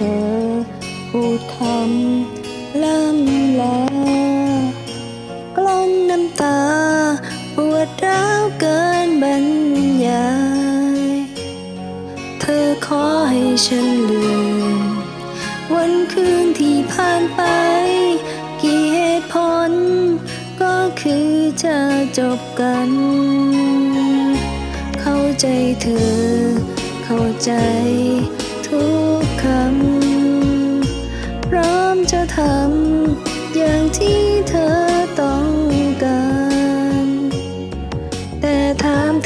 ดคำล่ำลากลั้นน้ำตา ปวดร้าวเกินบรรยาย เธอขอให้ฉันลืม วันคืนที่ผ่านไป กี่เหตุผล ก็คือจะจบกัน เข้าใจเธอ เข้าใจ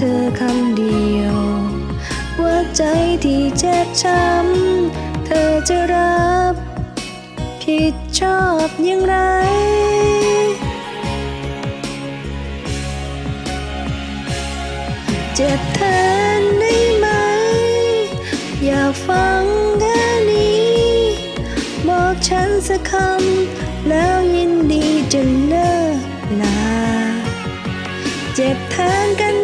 ธอคำเดียว ว่าใจที่เจ็บช้ำเธอจะรับผิดชอบอย่างไร เจ็บแทนได้ไหม อยากฟังแค่นี้ บอกฉันสักคำแล้วยินดีจะเลิกลา เจ็บแทนกัน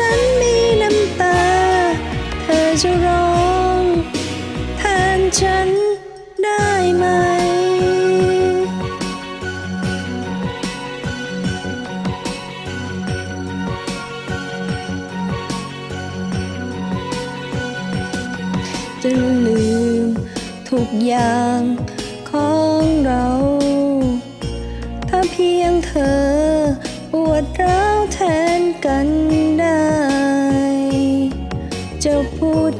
ฉันมีน้ำตา เธอจะร้องแทนฉันได้ไหม จะลืมทุกอย่างของเรา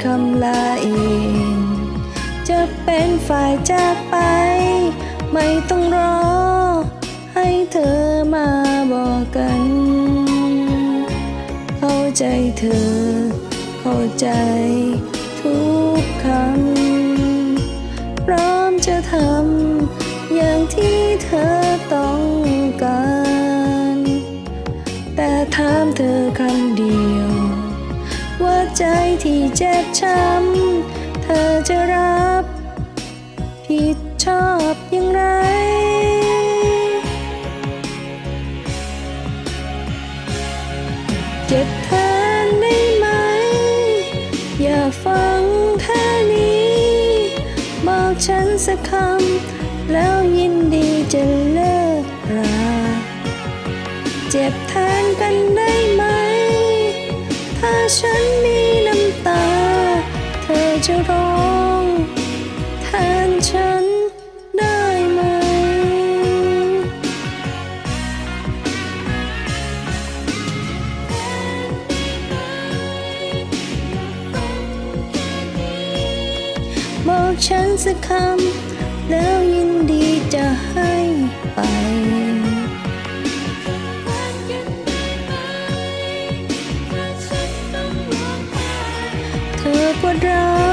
คำลาเอง จะเป็นฝ่ายจากไป ไม่ต้องรอ ให้เธอมาบอกกัน เข้าใจเธอ เข้าใจทุกคำพร้อมจะทำอย่างที่เธอต้องการ แต่ถามเธอคำ ใจที่เจ็บช้ำ เธอจะรับ ผิดชอบอย่างไรเจ็บแทนได้ไหม อย่าฟังแค่นี้ บอกฉันสักคำ แล้วยินดีจะเลิกรา เจ็บแทนกันได้ ฉันสักคำ แล้วยินดีจะให้ไป เธอปวดร้าว